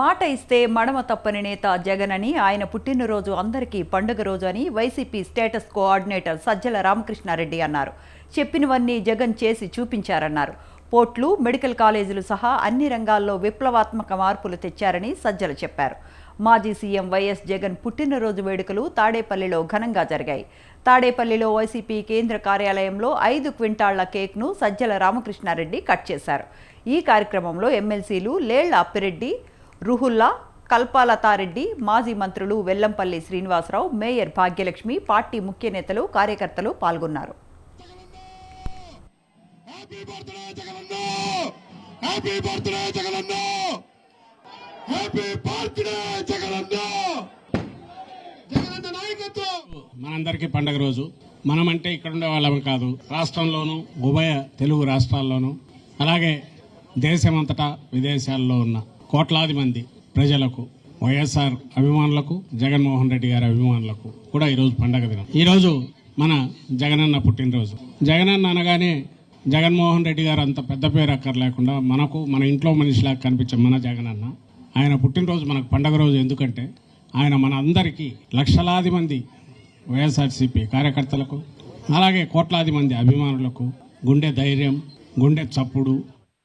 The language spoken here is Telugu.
మాట ఇస్తే మడమ తప్పని నేత జగన్ అని ఆయన పుట్టినరోజు అందరికీ పండుగ రోజు అని YCP status coordinator Sajjala Ramakrishna Reddy అన్నారు. చెప్పినవన్నీ జగన్ చేసి చూపించారన్నారు. పోర్ట్లు మెడికల్ కాలేజీలు సహా అన్ని రంగాల్లో విప్లవాత్మక మార్పులు తెచ్చారని సజ్జల చెప్పారు. మాజీ సీఎం వైఎస్ జగన్ పుట్టినరోజు వేడుకలు తాడేపల్లిలో ఘనంగా జరిగాయి. తాడేపల్లిలో వైసీపీ కేంద్ర కార్యాలయంలో ఐదు క్వింటాళ్ళ కేక్ను సజ్జల రామకృష్ణారెడ్డి కట్ చేశారు. ఈ కార్యక్రమంలో ఎమ్మెల్సీలు లేళ్ళ అప్పిరెడ్డి రుహుల్లా కల్పాలతారెడ్డి మాజీ మంత్రులు వెల్లంపల్లి శ్రీనివాసరావు మేయర్ భాగ్యలక్ష్మి పార్టీ ముఖ్య నేతలు కార్యకర్తలు పాల్గొన్నారు. Happy birthday Jaganna happy birthday Jaganna happy birthday Jaganna Jaganna నాయకత్వం మనందరికీ పండగ రోజు. మనమంటే ఇక్కడ ఉండే వాళ్ళం కాదు. రాష్ట్రంలోనూ ఉభయ తెలుగు రాష్ట్రాల్లోనూ అలాగే దేశమంతటా విదేశాల్లో ఉన్న కోట్లాది మంది ప్రజలకు వైఎస్ఆర్ అభిమానులకు జగన్మోహన్ రెడ్డి గారి అభిమానులకు కూడా ఈరోజు పండగ దినం. ఈరోజు మన జగనన్న పుట్టినరోజు. జగనన్న అనగానే జగన్మోహన్ రెడ్డి గారు అంత పెద్ద పేరు అక్కర్లేకుండా మనకు మన ఇంట్లో మనిషిలాగా కనిపించే మన జగనన్న. ఆయన పుట్టినరోజు మనకు పండగ రోజు ఎందుకంటే ఆయన మన అందరికీ లక్షలాది మంది వైఎస్ఆర్సీపీ కార్యకర్తలకు అలాగే కోట్లాది మంది అభిమానులకు గుండె ధైర్యం గుండె చప్పుడు